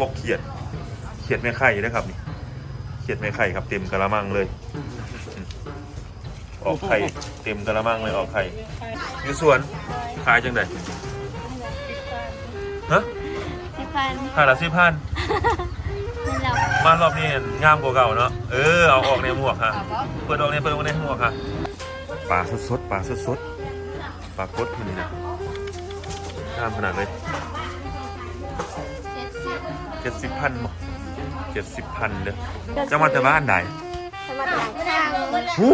พวกเขียด เขียดแม่ไข่นะครับนี่ เขียดแม่ไข่ครับเต็มกระมังเลย ออกไข่เต็มกระมังเลยออกไข่อยู่สวนขายจังไดฮะสิพันขายละสิบพันเรามารอบนี้งามกว่าเก่าเนาะ เออเอาออกในหมวกฮะเปิดออกในเปิดออกในหมวกฮะปลาสดๆปลาสดๆปลากดที่นี่นะงามขนาดเลย เจ็ดสิบเจ็ดสิบพันบ่เจ็ดสิบพันเด้อจะมาแต่บ้านไหนสมัครหลังข้างหู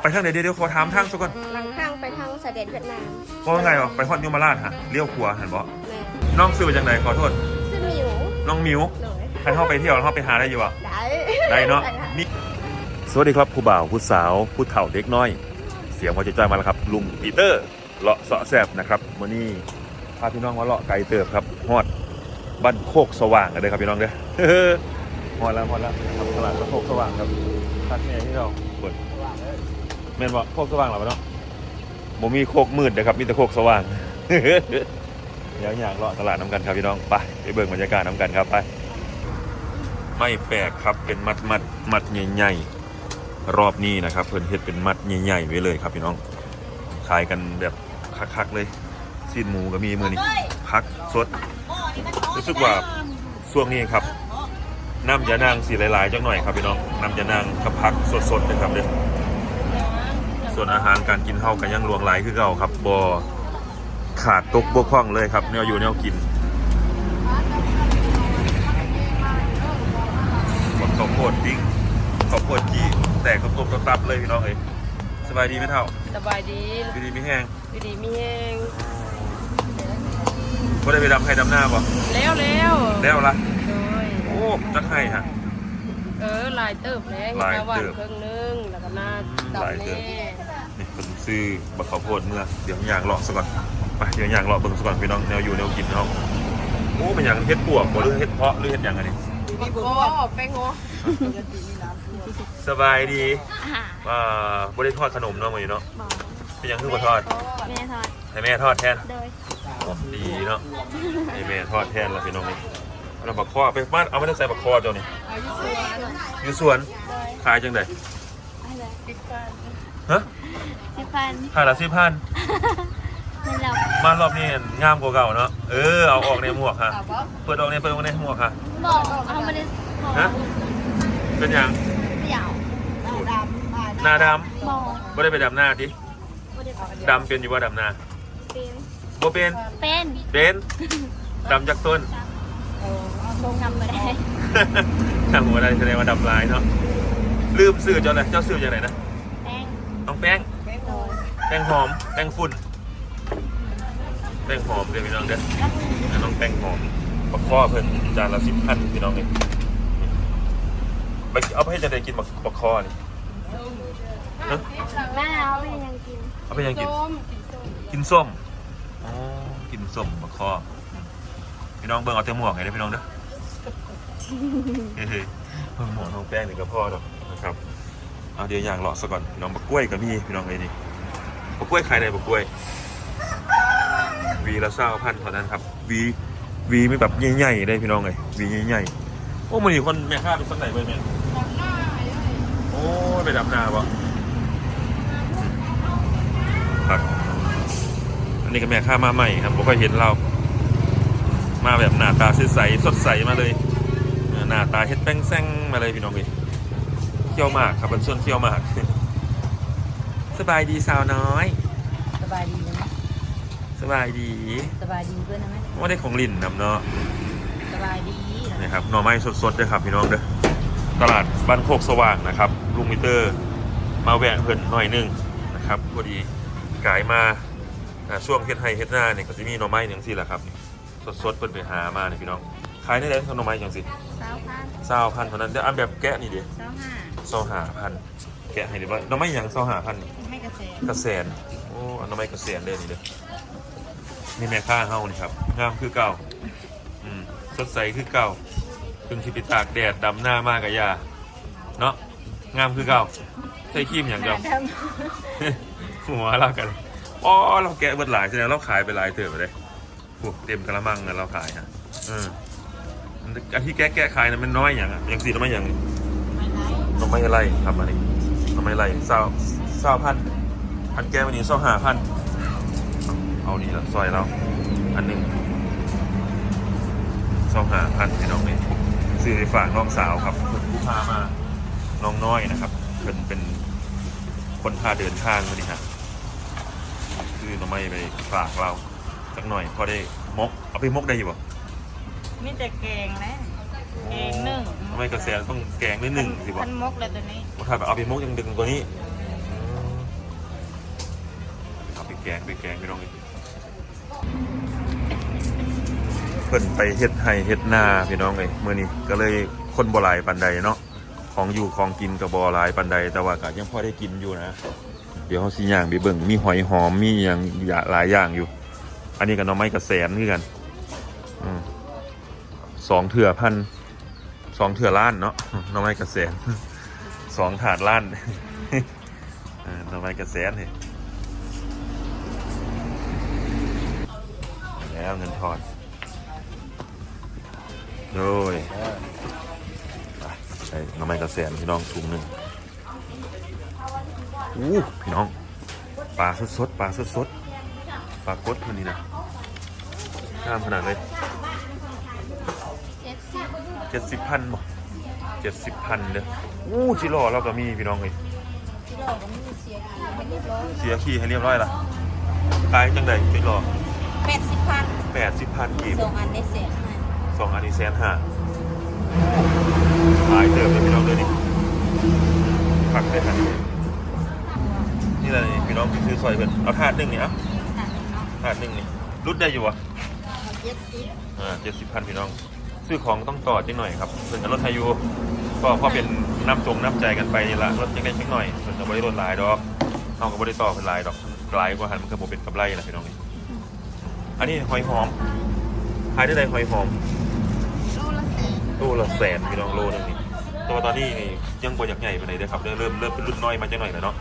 ไปทางไหนเดี๋ยวเดี๋ยวขอถามทางสักก่อนหลังข้างไปทางเสด็จเวียดนามว่าไงวะไปฮอดยมราชฮะเลี้ยวขวาเห็นบ่แม่น้องซื้อมาจากไหนขอโทษซึ่งมีอยู่น้องหมิวหน่อยใครเข้าไปเที่ยวแล้วเข้าไปหาได้อยู่อะ ได้ได้เนาะนี่สวัสดีครับผู้บ่าวผู้สาวผู้เฒ่าเด็กน้อย เสียงพอจะจ้อยมาแล้วครับ ลุงปีเตอร์เลาะเสาะแซบนะครับวันนี้พาพี่น้องมาเลาะไก่เติบครับฮอด บ้านโคกสว่างกันเลยครับพี่น้องเด้อฮอดแล้วฮอดแล้วครับตลาดบ้านโคกสว่างครับทักเนี่ยที่เราเปิดแม่นบ่โคกสว่างเหรอเนาะบ่มีโคกมืดนะครับมีแต่โคกสว่างเดี๋ยวอยากเลาะตลาดน้ำกันครับพี่น้องไปไปเบิ่งบรรยากาศน้ำกันครับไปไม่แปลกครับเป็นมัดมัดมัดใหญ่ๆรอบนี้นะครับ เพิ่นเฮ็ดเป็นมัดใหญ่ๆไว้เลยครับพี่น้องขายกันแบบคักๆเลยซีนหมูก็มีมือนี้พักสด รู้สึกว่าช่วงนี้ครับ น้ำยานางสีหลายๆจังหน่อยครับพี่น้องน้ำยานางกับพักสดๆนะครับเด้อส่วนอาหารการกินเฮากันยังหลวงหลายคือเก่าครับบ่ขาดตกบกพร่องเลยครับแนวอยู่แนวกินบักข้าวโพดดิ้งข้าวโพดจี้แตกกระตุบกระตับเลยพี่น้องเอ้ยสบายดีไหมเท่า สบายดี ดีดีไม่แห้งอยู่ดีมีแห้ง ก็ได้ไปดำให้ดำหน้าป่ะแล้วแล้วแล้วละโดยโอ้จักให้ฮะ เออลายเติบแล้วลายเห็นหวานเติบเครื่องนึงแล้วก็หน้าลายดำเติแน่บนี่เป็นซื้อบักข้าวโพดเมื่อเดี๋ยวอย่างเลาะซะก่อนไปเดี๋ยวอย่างเลาะเบิ่งซะก่อนพี่น้องแนวอยู่แนวกินเนาะโอ้เป็นอย่างเฮ็ดปวกบ่หรือเฮ็ดเพาะหรือเฮ็ดอย่างไงนี่มีโก้แป้งโง่สบายดีอาหารอ่าบ่ได้ทอดขนมเนาะมื้อนี้เนาะบอก เป็นหยังคือบ่ทอด แม่ทอดให้แม่ทอดแทนโดยดีเนาะไอแม่ทอดแทนละพี่น้องนี่เราบักคอไปบ้านเอาไม่ได้ใส่บักคอเจ้านี่อยู่สวนขายจังไดอะไรฮะสิพันขายละสิบพันเรามารอบนี้งามกว่าเก่าเนาะเออเอาออกในหมวกค่ะ เปิดออกในเปิดออกในหมวกค่ะบอกเอามาได้บอกฮะเป็นหยังเดี่ยวหน้าดบอกำไม่ได้ไปดำหน้าดิบ่ได้บอกดำเป็นอยู่ว่าดำหน้าเป็นบ่เป็นเป็นเป็นดำจากต้นทำมาได้ทางหัวได้แสดงว่าดำลายเนาะลืมซื้อเจ้าอะไรเจ้าซื้อจากไหนนะแป้งน้องแป้งโดยแป้งหอมแป้งฝุ่นแป้งหอมเดี๋ยวพี่น้องเด้อแล้วน้องแป้งหอมบักข้อเพิ่นจานละสิบพันพี่น้องนี่ไปเอาไปให้จะได้กินบักบักข้อนี่ฮะแม่เอาไปยังกินเอา ไปยังกิน ส้มกินส้มอ๋อกินส้มบักข้อพี่น้องเบิ่งเอาแต่หมวกไงเด้อพี่น้องเด้อเฮ้ยๆเบิ่งหมวกน้องแป้งนี่ก็พอดอกนะครับเอาเดี๋ยวอย่างเลาะซะก่อนพี่น้องบักกล้วยก็มีพี่น้องเลยนี่บักกล้วยขายได้บักกล้วยวีละเศร้าพันเท่านั้นครับวีวีไม่แบบใหญ่ๆได้พี่น้องเลยวีใหญ่ๆโอ้มันนี่คนแม่ค้าเป็นคนไหนไปแม่โอ้ยไปดำนาบ่ค รับอันนี้ก็แม่ค้ามาใหม่ครับผมก็เห็นเรา มาแบบหน้าตาใสๆสดใสมาเลยเออหน้าตาเฮ็ดแป้งแซงมาเลยพี่น้องเลยเขี้ยวหมากครับเป็นส่วนเขี้ยวหมาก สบายดีสาวน้อย สบายดีไหมสบายดี สบายดีเพื่อนนะไหมว่าได้ของลินนำเนาะ สบายดีนะครับหน่อไม้สดๆด้วยครับพี่น้องเด้อ ตลาดบ้านโคกสว่างนะครับ ลุงมิเตอร์ มาแวะเพิ่นหน่อยหนึงนะครับพอดี กายมาอ่าช่วงเฮ็ดไฮเฮ็ดหน้าเนี่ยก็จะมีหน่อไม้อย่างสี่แหละครับ สดๆเพิ่นไปหามาเนี่ยพี่น้องขายได้เลยหน่อไม้อย่างสิสาวพันเศร้าพันเท่านั้นเดี๋ยวอันแบบแกะนี่ดิสาวห้าเศร้าหาพันแกะให้ดีว่าหน่อไม้อย่างเศร้าหาพันให้กระแสกระแสนโอ้อันหน่อไม้กระแสนเลยนี่เด้อนี่แม่ค้าเฮานี่ครับงามคือเก่าอืมสดใสคือเก่าถึงที่ไปตากแดดดำหน้ามากกับยาเนาะงามคือเก่าใส่ครีมอย่างเดียว หัวเรากันอ๋อเราแกะเบิดหลายแสดงเราขายไปหลายเถื่อไปเลยโอ้เต็มกระมังเลยเราขายฮะเอออันที่แก้แก้ขายนั้นมันน้อยอย่างอะอย่างสี่น้ำไม่อย่างน้ำไม่ไรครับอันนี้น้ำไม่ไรเศร้าเศร้าพันพันแก้วันนี้เศร้าห้าพันเอานี่ละซอยเราอันหนึ่งเศร้าห้าพันพี่น้องนี่ซื้อไปฝากน้องสาวครับเพิ่นผู้พามาน้องน้อยนะครับเป็นเป็นคนพาเดินทางมานี่ฮะ ซื้อน้ำไม่ไปฝากเราสักหน่อยพอได้มกเอาไปมกได้อยู่ปะมีแต่แกงนะแกงหนึ่งทำไมกระแสต้องแกงด้วยหนึ่งสิบมันมกเลยตัวนี้ถ้าแบบเอาไปมกยังดึงกว่านี้เอาไปแกงไปแกงพี่น้องอีกเพิ่นไปเฮ็ดไห้เฮ็ดนาพี่น้องเลยมื่อนี้ก็เลยคนบ่หลายปันใดเนาะของอยู่ของกินกับบ่หลายปันใดแต่ว่าก็ยังพอได้กินอยู่นะ เดี๋ยวเขาสิย่างไปเบิ่งมีหอยหอมมีอย่างหลายอย่างอยู่ อันนี้กับน้องไม้กระแสนคือกันอสองเถื่อพันสองเถื่อล้านเนาะน้องไม้กระแสนสองถาดล้านน้องไม้กระแสนนี่แล้วเงินทอนโดยใส่น้องไม้กระแสนพี่น้องถุงหนึ่ง อู้พี่น้องปลาสดๆปลาสดๆปลากดคนนี้นะงามขนาดเลยเจ็ดสิบเจ็ดสิบพันบ่เจ็ดสิบพันเด้ออู้จิโร่เราก็มีพี่น้องเลยกิโลก็มีเสียกี่ไม่เรียบร้อยเสียขี้ให้เรียบร้อยละขายจังใดจิโร่แปดสิบพันแปดสิบพันกีบสองอันได้เสียห้าสองอันนี้แสนห้าขายเติมเลยพี่น้องเลยนี่ผักเลยฮะ นี่แหละนี่พี่น้องที่ซื้อซอยเพิ่นเอาถาดหนึ่งนี่เอะถาดหนึ่งนี่รุดได้อยู่วะเจ็ดสิบอ่าเจ็ดสิบพันพี่น้อง ซื้อของต้องต่อจังหน่อยครับเพิ่นกับรถไทยอยูก็พอเป็นน้ำจงน้ำใจกันไปนี่ละรถจังได้จังหน่อยเพิ่นกับบริรถหลายดอกเอากับบริต่อเป็นหลายดอกหลายกว่าหันมันก็บ่เป็นกำไรนะพี่น้องนี่อันนี้หอยหอมขายได้ไรหอยหอม โลละแสนโลละแสนพี่น้องโลนึงนี่แต่ว่าตอนนี้นี่ยังบ่อยากใหญ่ปานใดเด้อครับเริ่มเริ่มเริ่มเป็นรุ่นน้อยมาจังหน่อยแล้วเนาะ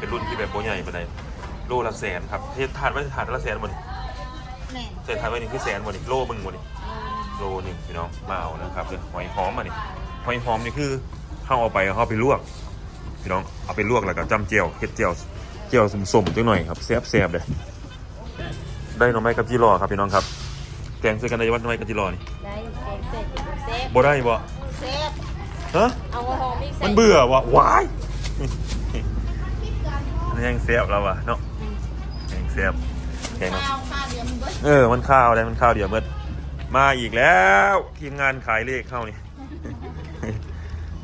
เป็นรุ่นที่แบบบ่ใหญ่ปานใดโลละแสนครับเทถาดไว้ถาดละแสนหมดแม่นใส่ถาดไว้นี่คือแสนหมดนี่โลมึงหมดนี่โลหนึ่งพี่น้องมาเอานะครับเลยหอยหอมอะนี่หอยหอมนี่คือเข้าเอาไปเข้าไปลวกพี่น้องเอาไปลวกแล้วก็จำเจียวเฮ็ดเจียวเจียวสมๆจังหน่อยครับแซ่บแซ่บๆเลยได้หน่อไม้กับจีรอครับพี่น้องครับแกงใส่กันได้วันหน่อไม้กับจีรอนี่ได้แกงเสร็จเซฟบ่ได้บ่เซฟฮะเอาหอมอีกเซฟมันเบื่อวะวาย อันนี้ยังแซ่บแล้ววะเนาะยังแซ่บแกงข้าวข้าวเดียวมันเบิดเออมันข้าวอะไรมันข้าวเดียวเมื่อมาอีกแล้ว ทีมงานขายเลขเข้านี่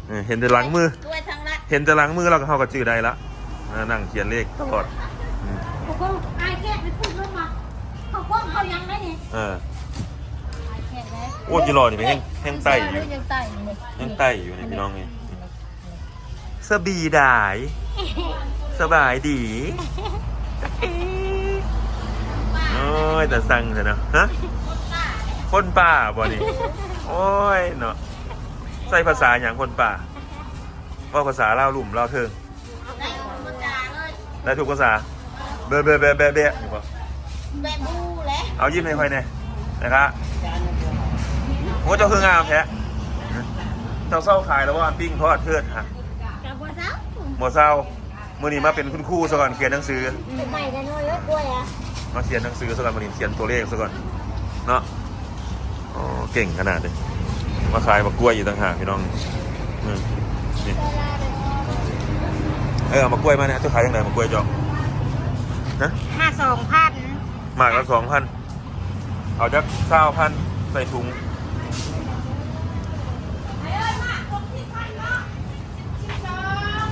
เออเห็นแต่หลังมือ ด้วยทั้งละเห็นแต่หลังมือเราก็เข้ากับชื่อได้ละอ่านั่งเขียนเลขตลอดอืมเขาก็ไอ้แค่ไปพูดเรื่องมาเขาก็เขายังได้เนี่ยเออไอ้แค่ได้โอ้จิรอนี่ไปแห้งแห้งไตอยู่ยังไตอยู่เลยแห้งไตอยู่นี่พี่น้องนี่สบีดาย สบายดีโอ้ยแต่สั่งเถอะนะฮะคนป่าบ่นี่โอ้ยเนาะใส่ภาษาอย่างคนป่าว่าภาษาเล่าวหลุ่มเล่าวเทิงได้มาจาเลยได้ทุกภาษาเบะเบะเบะเบะเบะอยู่ปะแบบบูแหละเอายิ้มให้ค่อยเนี่ยนะครับโอ้เจ้าคืองามแท้เจ้าเศร้าขายแล้วว่าปิ้งทอดเทือดฮะกับบัวเช้าหมดเศร้า มื่อนี้มาเป็นคุณครูซะก่อนเขียนหนังสือเป็นใหม่กันเลยกล้วยอะมาเขียนหนังสือซะก่อนมื่อนี้เขียนตัวเลขซะก่อนเนาะอ๋อเก่งขนาดเลยมาขายมากล้วยอยู่ต่างหากพี่น้องอืมนี่เออเอามากล้วยมาเนี่ยเจ้าขายยังไงมากล้วยเจาะนะห้าสองพันหมากละสองพันเอาจากเศร้าพันใส่ถุง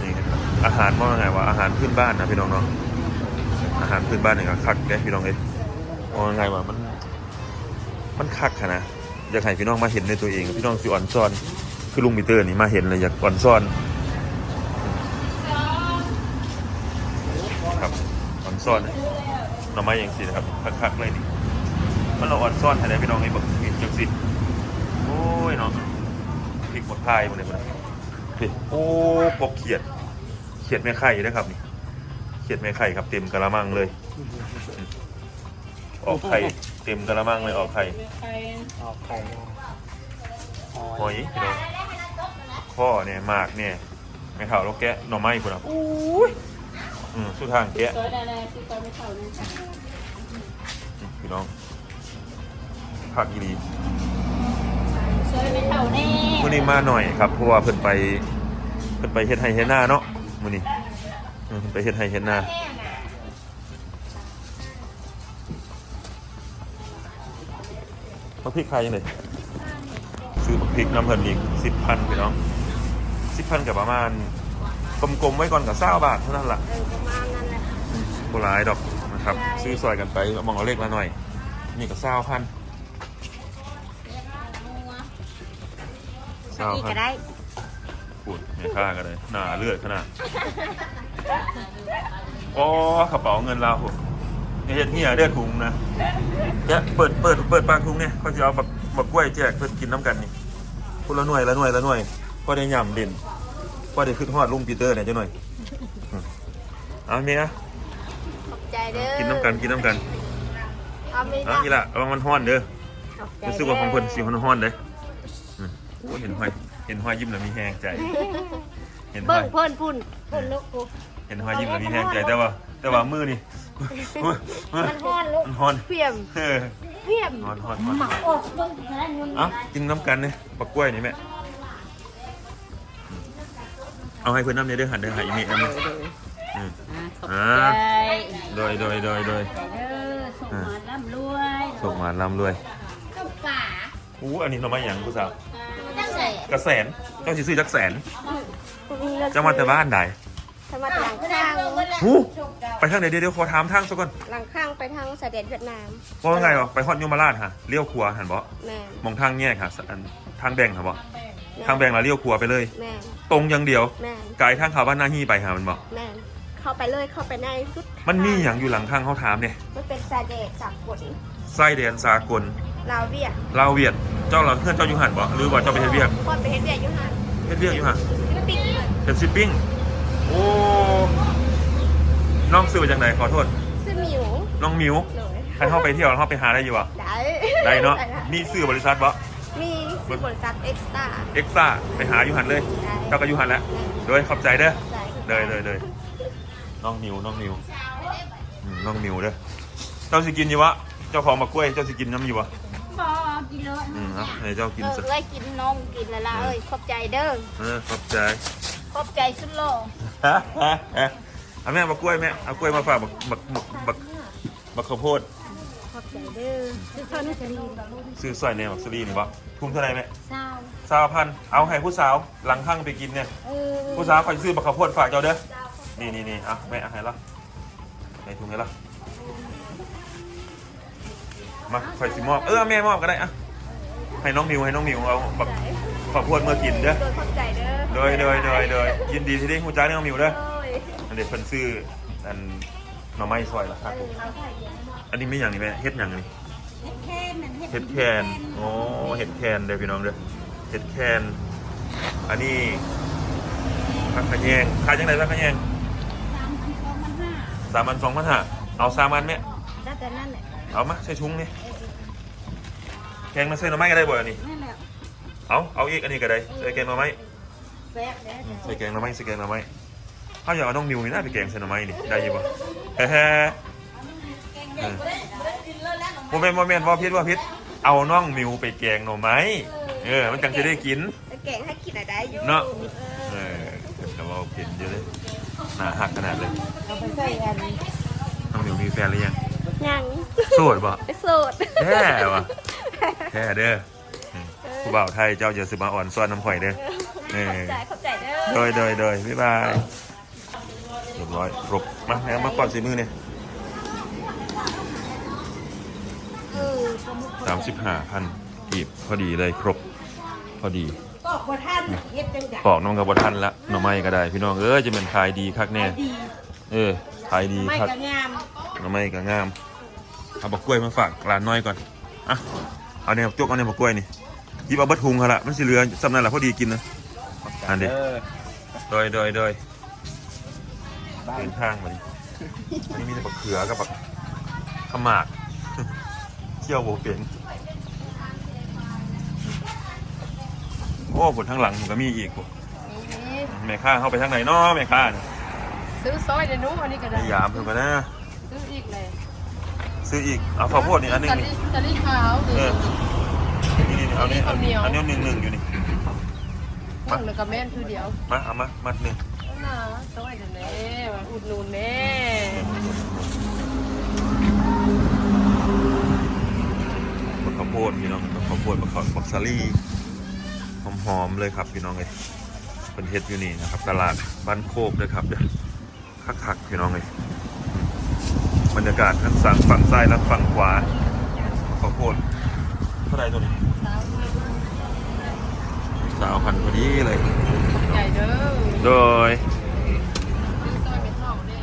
นี่ครับ อาหารว่าไงวะอาหารพื้นบ้านนะพี่น้องเนาะอาหารพื้นบ้านเนี่ยคักแกพี่น้องเอ้ยว่าไงวะมัน มันคักขนาดอยากให้พี่น้องมาเห็นในตัวเอง พี่น้องสิอ่อนซ่อน คือลุงมิเตอร์นี่มาเห็นเลยอยากอ่อนซ่อนครับอ่อนซ่อนนะหน่อไม้อย่างสินะครับคักๆเลยนี่มันเราอ่อนซ่อนให้ได้พี่น้องไอ้บอกเห็นจังสิโอ้ยเนาะพริกหมดพายหมดเลยหมดเลยโอ้กเขียด เขียดแม่ไข่นะครับนี่เขียดแม่ไข่ครับเต็มกะละมังเลย ออกไข่เต็มกะละมังเลยออกไข่ไข่ออกไข่หอยพี่น้องข้อเนี่ยหมากเนี่ยไม่เท่าแล้วแกะหน่อไม้คุณอะอู้ยอืมสุดทางแกะซอยได้ๆคือซอยไม่เท่านั้นนี่พี่น้องผักอีหลีซอยไม่เท่าแน่มื้อนี้มาหน่อยครับเพราะว่าเพิ่นไปเพิ่นไปเฮ็ดไห้เฮ็ดนาเนาะ มื้อนี้เออเพิ่นไปเฮ็ดไห้เฮ็ดนาบักพริกขายยังไงซื้อบักพริกน้ำเพิ่นอีก10,000พี่น้อง10,000กับประมาณกลมๆไว้ก่อนกับ20บาทเท่านั้นล่ะเออประมาณนั้นแหละโบราณดอกนะครับซื้อซอยกันไปมองเอาเลขละหน่อย นี่ก็เศร้าพันเศร้าอีกพัก็นได้ พูดไม่ค่ากันเลยหนาเลือดขนาดอ๋อกระเป๋าเงินเราผมเฮ็ดเหี้ยเลือดถุงนะแกะเปิดเปิดเปิดปากถุงเนี่ยเขาจะเอาบักบักกล้วยแจกเพื่อนกินน้ำกันนี่คนละหน่วยละหน่วยละหน่วยก็ได้ย่ำเด่นก็ได้ขึ้นฮอดลุงปีเตอร์เนี่ยเจ้าหน่อยอืมเอาเมียขอบใจเด้อกินน้ำกันกินน้ำกันเอาไม่เอาได้อีละระวังมันฮ้อนเด้อขอบใจรู้สึกว่าของเพิ่นสิฮ้อนฮ้อนๆเด้อ อืมโอ้เห็นห้อย เห็นห้อยยิ้มแล้วมีแฮงใจ เห็นห้เบิ่องย เพิ่นพุ่นเพิ่นลูกกูเห็นห้อยยิ้มแล้วมีแฮงใจแต่ว่า แต่ว่ามือนี่ มันฮ้อนลูกมันฮ้อนเพียมเออเพียมฮ้อนฮ้อนฮ้อนหมักออกเบิ่งขนาดนี้เอ้ากินน้ำกันเนี่ยปักกล้วยนี่แม่ เอาให้เพิ่นน้ำเนี่ยเด้อหันเด้อให้อีเมฆน้ำเนี่ยอืม ขอบอ่า ใจโดยโดยโดยโดยเด้อส่งมาร่ำรวยส่งมาลำด้วยข้าวป่าอู้อันนี้หน่อไม้หยังผู้สาวจังไส กระแสนเจ้าสิซื้อจักแสนเจ้ามาแต่บ้านใดสมัครหลังข้างหูไปทางไหนเดี๋ยวเดี๋ยวขอถามทางซะก่อนหลังข้างไปทางสะเด็ดเวียดนามว่าไงวะไปฮอดยมราชฮะเลี้ยวขวาหันบ่แม่นมองทางแยกฮะอันทางแบงค์ฮะบ่ทางแบงค์แล้วเลี้ยวขวาไปเลยแม่นตรงอย่างเดียวแม่นไกลทางเขาบ้านหน้าฮี่ไปหามันบ่แม่นเข้าไปเลยเข้าไปในสุด มันมีหยังอยู่หลังข้างเขาถามเนี่ย มันเป็นสะเด็ดสากลไส้แดนสากล ลาวเวียดลาวเวียด เจ้าเราเพื่อนเจ้าอยู่หันบ่หรือว่าเจ้าไปเฮ็ดเวียกคนไปเฮ็ดเวียดอยู่ห่างเฮ็ดเวียกอยู่หันฟิลิปปินส์เป็นซิปปิ้ง โอ้ น้องซื้อมาจากไหนขอโทษ ซื้อหมิวน้องหมิวหนูใครเข้าไปเที่ยวเข้าไปหาได้อยู่บ่ได้ได้เนาะได้มีซื้อบริษัทบ่มีซื้อบริษัทเอ็กซ์ตาเอ็กซ่าไปหาอยู่หันเลย เจ้าก็อยู่หันแล้วโดยขอบใจเด้อเลยเลยเลยน้องมิวน้องมิวอืมน้องมิวเด้อ เจ้าสิกินอยู่วะ เจ้าของมากล้วย เจ้าสิกินน้ำอยู่วะ บ่กินเลยอืมเอาให้เจ้ากินเออซะเอ้ยกินนมกินและละเอ้ยขอบใจเด้อเออขอบใจ ขอบใจสุดโลกฮะฮะฮะเอาแม่มากล้วยแม่เอากล้วยมาฝากบักบักบักบักบักข้าวโพดขอบใจเด้อซื้อเพิ่นจะดีซื้อซอยแนวซีรีส์นี่วะทุ่มเท่าไหร่แม่เศร้าสาวพันเอาให้ผู้สาวหลังข้างไปกินเนี่ยเออผู้สาวคอยซื้อบักข้าวโพดฝากเจ้าเด้อนี่นี่นี่เอาแม่เอาให้ละในถุงให้ละ มาคอยสิมอบ เออแม่มอบก็ได้อะให้น้องมิวให้น้องมิวเอาบักข้าวโพดเมื่อกินเด้อ โดยขอบใจเด้อโดยโดยโดยโดยยินดีที่ได้หูจ้าน้องมิวเด้อโอ้ยอันเด็กเพิ่นซื้ออันหน่อไม้ซอยละครับผมอันนี้ไม่อย่างนี้แม่เฮ็ดอย่างนี้แค่นั้นเห็ดแคนโอ้เห็ดแคนเด้อพี่น้องเด้อเห็ดแคน อันนี้ผักขะแยงขายจังไดผักขะแยงสามพันสองพันห้าสามอันสองพันห้าเอาสามอันไหมได้แต่นั่นแหละ เอามาใส่ชุงนี่แกงมาใส่หน่อไม้ก็ได้บ่อันนี้นั่นแหละเอาเอาอีกอันนี้ก็ได้ใส่แกงหน่อไม้แซ่บเด้ออืมใส่แกงหน่อไม้ใส่แกงหน่อไม้เขาอยากเอาน้องมิวนี่น่าไปแกงใส่หน่อไม้นี่ได้อยี่บ่เฮ้เออโมเมนต์โมเมนต์ว่าพิษว่าพิษเอาน้องมิวไปแกงหน่อไม้เออมันจังจะได้กิน แต่แกงให้กินอะไรอยู่เนาะ เออแต่ว่าเปลี่ยนเยอะเลยหนาหักขนาดเลย เอาไปใส่อันน้องหมิวมีแฟนหรือยัง ยังโสดบ่โสดแท้ว่ะแท้เด้ออืมผู้บ่าวไทยเจ้าเยอะสิมาอ่อนซ้อนน้ำข่อยเด้อเออใจขอบใจเด้อโดยโดยโดยบ๊ายบายเรียบร้อยครบมาแล้วมาก่อนสีมือเนี่ยเออปลาหมึกสามสิบห้าพันกีบพอดีเลยครบ พอดีก็บ่ทันเฮ็ดจังได๋ปอกน้องกับบทันละหน่อไม้ก็ได้ พี่น้องเออจะเป็นขายดีคักแน่ดีเออขายดีไม่คักก็งามหน่อไม้ก็งาม เอาบักกล้วยมาฝากร้านน้อยก่อนอะเอาเนี่ยจกเอาเนี่ยบักกล้วยนี่หยิบเอาบัตทุงเขาละมันสิเหลือสำนันละพอดีกินนะอันนี้โดยโดยโดยเดินทางมาดิอันนี้มีแต่บักเขือกับบักขมากเที่ยวโบเป็นโอ้ผลทางหลังผมก็มีอีกโอ้นี่แม่ค้าเข้าไปทางไหนเนาะแม่ค้าน่ะซื้อซอยเดี๋ยวหนู้อันนี้ก็ได้พยายามเพิ่นก็นะซื้ออีกเลย ซื้ออีกเอาข้าวโพดนี่อันหนึงสลินี่สลิขาวหรือเออ นี่นี่เอานี่เอาข้าวเหนียวอันนี้หนึ่งหนึ่งอยู่นี่ หนึ่งแล้วก็แม่นคือเดียวมาเอามามัดหนึ่งน่าซอยเดี๋ยวนี้มาอุดหนุนแน่บักข้าวโพดพี่น้องบักข้าวโพดบักข้าวบักซาลี่หอมๆเลยครับพี่น้องเลยเป็นเฮ็ดอยู่นี่นะครับ ตลาดบ้านโคกเลยครับเด้อคักๆพี่น้องเลย บรรยากาศทั้งสั่งฝั่งซ้ายและฝั่งขวาบักข้าวโพดเท่าไหรตัวนี้สาวพันพอดีเลยใหญ่เด้อโดยซื้อซอยเป็นเท่าเด้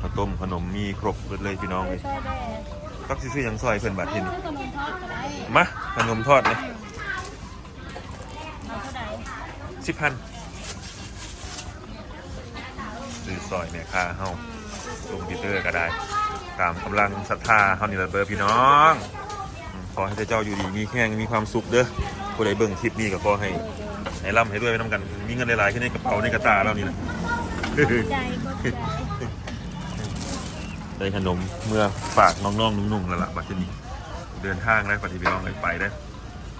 ข้าวต้มขนมมีครบเลยพี่น้องเลยซอยแดงก็ซื้อๆหยังซอยเพิ่นบาทที่นี่ซื้อขนมทอดก็ได้มาขนมทอดเลยเอาเท่าไหร่สิบพันซื้อซอยแม่ค้าเฮา ลุงปีเตอร์ก็ได้ ตามกำลังศรัทธาเฮานี่ละเบอร์พี่น้องอืมขอให้เจ้าอยู่ดีมีแข้งมีความสุขเด้อผู้ใดเบิ่งคลิปนี้ก็ขอให้ให้ร่ำให้ด้วยไปน้ำกัน มีเงินหลายๆขึ้นในกระเป๋าในกระตาเรานี่นะ ใจก็ใจได้ขนมเมื่อฝากน้องๆนุ่งๆแล้วล่ะบัดนี้เดินทางแล้วปฏิบัติน้องไปได้อ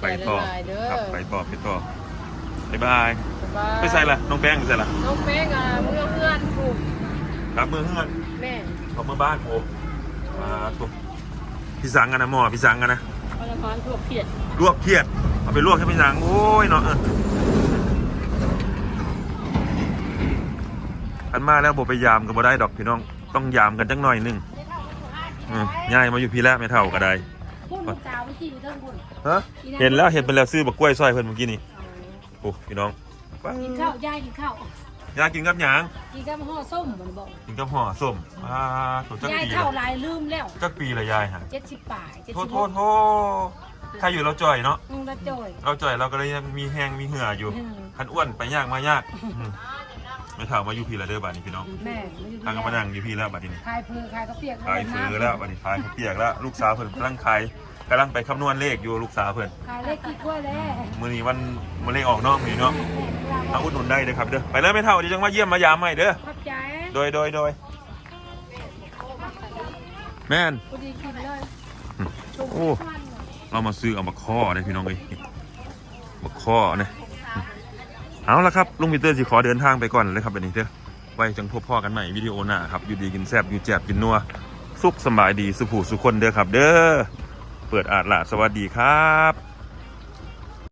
ไปต่อครับไปต่อไปต่อบ๊ายบายบายไปใส่ละน้องแป้งไปใส่ละน้องแป้งอะเมื่อเพื่อนถูกรับมือเฮือนแม่เขาเมื่อบ้านโอ้มาตัวพี่สังกันนะหมอพี่สังกันนะพนักงานถูกเขียดลวกเครียดเอาไปลวกให้พี่สังโอ้ยเนาะเอออันมาแล้วบ่ไปยามก็บ่ได้ดอกพี่น้องต้องยามกันจังหน่อยหนึงอืมง่ายมาอยู่พี่แล้วไม่เท่าก็ได้พุ่นลูกสาวไปที่อยู่เทิงพุ่นฮะเห็นแล้วเห็นไปแล้วซื้อบักกล้วยซอยเพิ่นเมื่อกี้นี่โอ้พี่น้อง กินข้าวยายกินข้าวอ ยากกินกับหยางกินกับห่อส้มมันบอกกินกับห่อส้มอ่าตัวจักยายปีข้าวละลายลืมแล้วจักปีละยายฮะเจ็ดสิบป่ายเจ็ดโทสิษบโทษโทษใครอยู่เราจ่อยเนาะอืมละจ่อย เราจ่อยเราก็เลยยังมีแห้งมีเหืออยู่อืม คันอ้วนไปยากมายากอืมไม่ถามมาอยู่พี่ละเด้อบัดนี้พี่น้องแม่ไม่อยู่ทางก็มานั่งอยู่พี่แล้วบัดนี้ คายเพลือคายก็เปียกขายฟื้อแล้วบัดนี้ขายข้าวเปียกแล้วลูกสาวเพิ่นกำลังขาย กำลังไปคำนวณเลขอยู่ลูกสาวเพิ่นคายเล็กกี่กล้วยแล้วมื้อนี้วันมื้อเลขออกเนาะมื้อนี้เนาะทางอุดหนุนได้เด้อครับเด้อไปแล้วไม่เท่าเดี๋ยวจังมาเยี่ยมมายามใหม่เด้อขอบใจโดยโดยโดยแม่นพอดีกินเลยโอ้เรามาซื้อเอามาข้อได้พี่น้องเลยมาข้อเนี่ยเอาละครับลุงปีเตอร์สิขอเดินทางไปก่อนเลยครับอันนี้เด้อไว้จังพบพ่อกันใหม่วิดีโอหน้าครับอยู่ดีกินแซบอยู่แจบกินนัวสุขสำบายดีสุผูสุคนเด้อครับ เด้อ เปิดอาดหลาสวัสดีครับ